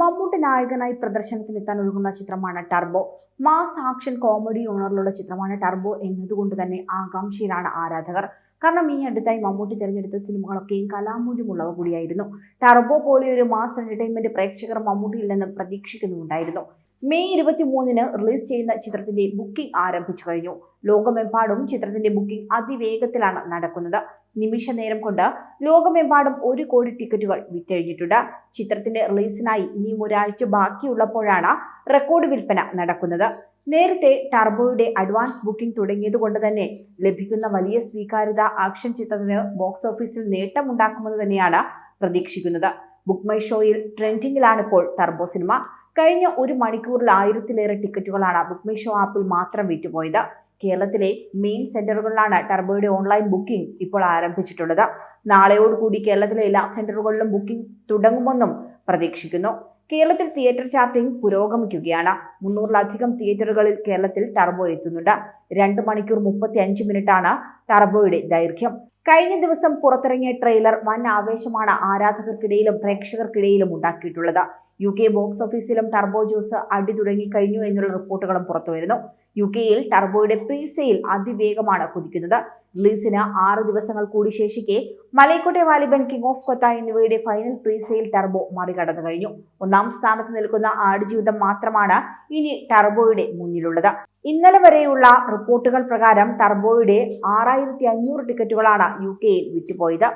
മമ്മൂട്ടി നായകനായി പ്രദർശനത്തിനെത്താൻ ഒഴുകുന്ന ചിത്രമാണ് ടർബോ. മാസ് ആക്ഷൻ കോമഡി ഓണറിലുള്ള ചിത്രമാണ് ടർബോ എന്നതുകൊണ്ട് തന്നെ ആകാംക്ഷയിലാണ് ആരാധകർ. കാരണം ഈ അടുത്തായി മമ്മൂട്ടി തിരഞ്ഞെടുത്ത സിനിമകളൊക്കെയും കലാമൂല്യമുള്ളവ കൂടിയായിരുന്നു. ടർബോ പോലെ ഒരു മാസ് എന്റർടൈൻമെന്റ് പ്രേക്ഷകർ മമ്മൂട്ടിയിൽ നിന്ന് പ്രതീക്ഷിക്കുന്നുണ്ടായിരുന്നു. മെയ് ഇരുപത്തി മൂന്നിന് റിലീസ് ചെയ്യുന്ന ചിത്രത്തിന്റെ ബുക്കിംഗ് ആരംഭിച്ചു കഴിഞ്ഞു. ലോകമെമ്പാടും ചിത്രത്തിന്റെ ബുക്കിംഗ് അതിവേഗത്തിലാണ് നടക്കുന്നത്. നിമിഷ നേരം കൊണ്ട് ലോകമെമ്പാടും ഒരു കോടി ടിക്കറ്റുകൾ വിറ്റഴിഞ്ഞിട്ടുണ്ട്. ചിത്രത്തിന്റെ റിലീസിനായി ഇനിയും ഒരാഴ്ച ബാക്കിയുള്ളപ്പോഴാണ് റെക്കോർഡ് വിൽപ്പന നടക്കുന്നത്. നേരത്തെ ടർബോയുടെ അഡ്വാൻസ് ബുക്കിംഗ് തുടങ്ങിയതുകൊണ്ട് തന്നെ ലഭിക്കുന്ന വലിയ സ്വീകാര്യത ആക്ഷൻ ചിത്രത്തിന് ബോക്സ് ഓഫീസിൽ നേട്ടമുണ്ടാക്കുമെന്ന് തന്നെയാണ് പ്രതീക്ഷിക്കുന്നത്. ബുക്ക് മൈ ഷോയിൽ ട്രെൻഡിങ്ങിലാണ് ഇപ്പോൾ ടർബോ സിനിമ. കഴിഞ്ഞ ഒരു മണിക്കൂറിൽ ആയിരത്തിലേറെ ടിക്കറ്റുകളാണ് ബുക്ക് മൈ ഷോ ആപ്പിൽ മാത്രം വിറ്റുപോയത്. കേരളത്തിലെ മെയിൻ സെന്ററുകളിലാണ് ടർബോയുടെ ഓൺലൈൻ ബുക്കിംഗ് ഇപ്പോൾ ആരംഭിച്ചിട്ടുള്ളത്. നാളെയോടുകൂടി കേരളത്തിലെ എല്ലാ സെന്ററുകളിലും ബുക്കിംഗ് തുടങ്ങുമെന്നും പ്രതീക്ഷിക്കുന്നു. കേരളത്തിൽ തിയേറ്റർ ചാർട്ടിംഗ് പുരോഗമിക്കുകയാണ്. മുന്നൂറിലധികം തിയേറ്ററുകളിൽ കേരളത്തിൽ ടർബോ എത്തുന്നുണ്ട്. രണ്ട് മണിക്കൂർ മുപ്പത്തി അഞ്ച് മിനിറ്റാണ് ടർബോയുടെ ദൈർഘ്യം. കഴിഞ്ഞ ദിവസം പുറത്തിറങ്ങിയ ട്രെയിലർ വൻ ആവേശമാണ് ആരാധകർക്കിടയിലും പ്രേക്ഷകർക്കിടയിലും ഉണ്ടാക്കിയിട്ടുള്ളത്. യു കെ ബോക്സ് ഓഫീസിലും ടർബോ ജ്യൂസ് അടി തുടങ്ങി കഴിഞ്ഞു എന്നുള്ള റിപ്പോർട്ടുകളും പുറത്തുവരുന്നു യു കെയിൽ ടർബോയുടെ പ്രീസെയിൽ അതിവേഗമാണ് കുതിക്കുന്നത്. റിലീസിന് ആറ് ദിവസങ്ങൾ കൂടി ശേഷിക്കെ മലൈക്കോട്ടെ വാലിബൻ കിങ് ഓഫ് കൊത്ത എന്നിവയുടെ ഫൈനൽ പ്രീസെയിൽ ടർബോ മറികടന്നു. കഴിഞ്ഞു. ഒന്നാം സ്ഥാനത്ത് നിൽക്കുന്ന ആടുജീവിതം മാത്രമാണ് ഇനി ടർബോയുടെ മുന്നിലുള്ളത്. ഇന്നലെ വരെയുള്ള റിപ്പോർട്ടുകൾ പ്രകാരം ടർബോയുടെ ആറായിരത്തി അഞ്ഞൂറ് ടിക്കറ്റുകളാണ് യു കെയിൽ വിറ്റുപോയത്.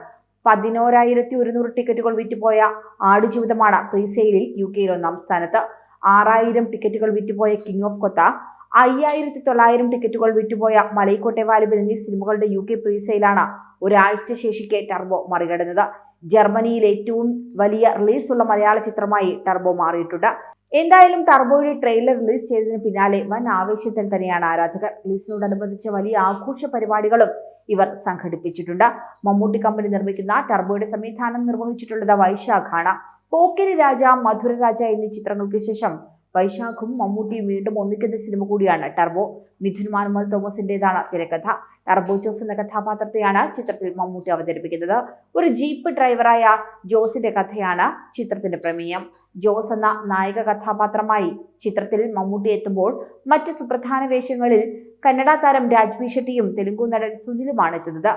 പതിനോരായിരത്തി ഒരുന്നൂറ് ടിക്കറ്റുകൾ വിറ്റുപോയ ആടുജീവിതമാണ് പ്രീസെയിലിൽ യു കെയിൽ ഒന്നാം സ്ഥാനത്ത്. ആറായിരം ടിക്കറ്റുകൾ വിറ്റുപോയ കിങ് ഓഫ് കൊത്ത അയ്യായിരത്തി തൊള്ളായിരം ടിക്കറ്റുകൾ വിറ്റുപോയ മലൈക്കോട്ടെ വാലിബൽ എന്നീ സിനിമകളുടെ യു കെ പ്രീസെയിലാണ് ഒരാഴ്ച ശേഷിക്കെ ടർബോ മറികടന്നത്. ജർമ്മനിയിൽ ഏറ്റവും വലിയ റിലീസുള്ള മലയാള ചിത്രമായി ടർബോ മാറിയിട്ടുണ്ട്. എന്തായാലും ടർബോയുടെ ട്രെയിലർ റിലീസ് ചെയ്തതിന് പിന്നാലെ വൻ ആവേശത്തിൽ തന്നെയാണ് ആരാധകർ. റിലീസിനോടനുബന്ധിച്ച വലിയ ആഘോഷ പരിപാടികളും ഇവർ സംഘടിപ്പിച്ചിട്ടുണ്ട്. മമ്മൂട്ടി കമ്പനി നിർമ്മിക്കുന്ന ടർബോയുടെ സംവിധാനം നിർവഹിച്ചിട്ടുള്ളത് വൈശാഖാണ്. പോക്കിരി രാജ മധുര രാജ എന്നീ ചിത്രങ്ങൾക്ക് ശേഷം വൈശാഖും മമ്മൂട്ടിയും വീണ്ടും ഒന്നിക്കുന്ന സിനിമ കൂടിയാണ് ടർബോ. മിഥുൻ മാനുമൽ തോമസിന്റേതാണ് തിരക്കഥ. ടർബോ ജോസ് എന്ന കഥാപാത്രത്തെയാണ് ചിത്രത്തിൽ മമ്മൂട്ടി അവതരിപ്പിക്കുന്നത്. ഒരു ജീപ്പ് ഡ്രൈവറായ ജോസിന്റെ കഥയാണ് ചിത്രത്തിന്റെ പ്രമേയം. ജോസ് എന്ന നായക കഥാപാത്രമായി ചിത്രത്തിൽ മമ്മൂട്ടി എത്തുമ്പോൾ മറ്റ് സുപ്രധാന വേഷങ്ങളിൽ കന്നഡ താരം രാജ്വി ഷെട്ടിയും തെലുങ്കു നടൻ സുനിലുമാണ് എത്തുന്നത്.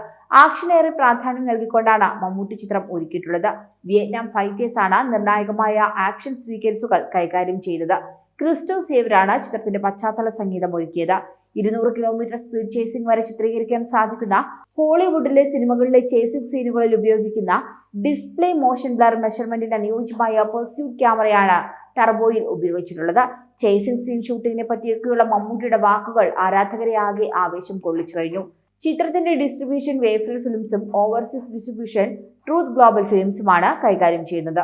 ആക്ഷനേറെ പ്രാധാന്യം നൽകിക്കൊണ്ടാണ് മമ്മൂട്ടി ചിത്രം ഒരുക്കിയിട്ടുള്ളത്. വിയറ്റ്നാം ഫൈറ്റേഴ്സാണ് നിർണായകമായ ആക്ഷൻ സ്വീകരിച്ചുകൾ കൈകാര്യം ചെയ്തത്. ക്രിസ്റ്റോ സേവരാണ് ചിത്രത്തിന്റെ പശ്ചാത്തല സംഗീതം ഒരുക്കിയത്. ഇരുന്നൂറ് കിലോമീറ്റർ സ്പീഡ് ചേസിംഗ് വരെ ചിത്രീകരിക്കാൻ സാധിക്കുന്ന ഹോളിവുഡിലെ സിനിമകളിലെ ചേസിംഗ് സീനുകളിൽ ഉപയോഗിക്കുന്ന ഡിസ്പ്ലേ മോഷൻ ബ്ലർ മെഷർമെന്റിന് അനുയോജ്യമായ പെർസ്യൂട്ട് ക്യാമറയാണ് ടർബോയിൽ ഉപയോഗിച്ചിട്ടുള്ളത്. ചേസിംഗ് സീൻ ഷൂട്ടിങ്ങിനെ പറ്റിയൊക്കെയുള്ള മമ്മൂട്ടിയുടെ വാക്കുകൾ ആരാധകരെ ആകെ ആവേശം കൊള്ളിച്ചു കഴിഞ്ഞു. ചിത്രത്തിന്റെ ഡിസ്ട്രിബ്യൂഷൻ വേഫ്രിൽ ഫിലിംസും ഓവർസീസ് ഡിസ്ട്രിബ്യൂഷൻ ട്രൂത്ത് ഗ്ലോബൽ ഫിലിംസുമാണ് കൈകാര്യം ചെയ്യുന്നത്.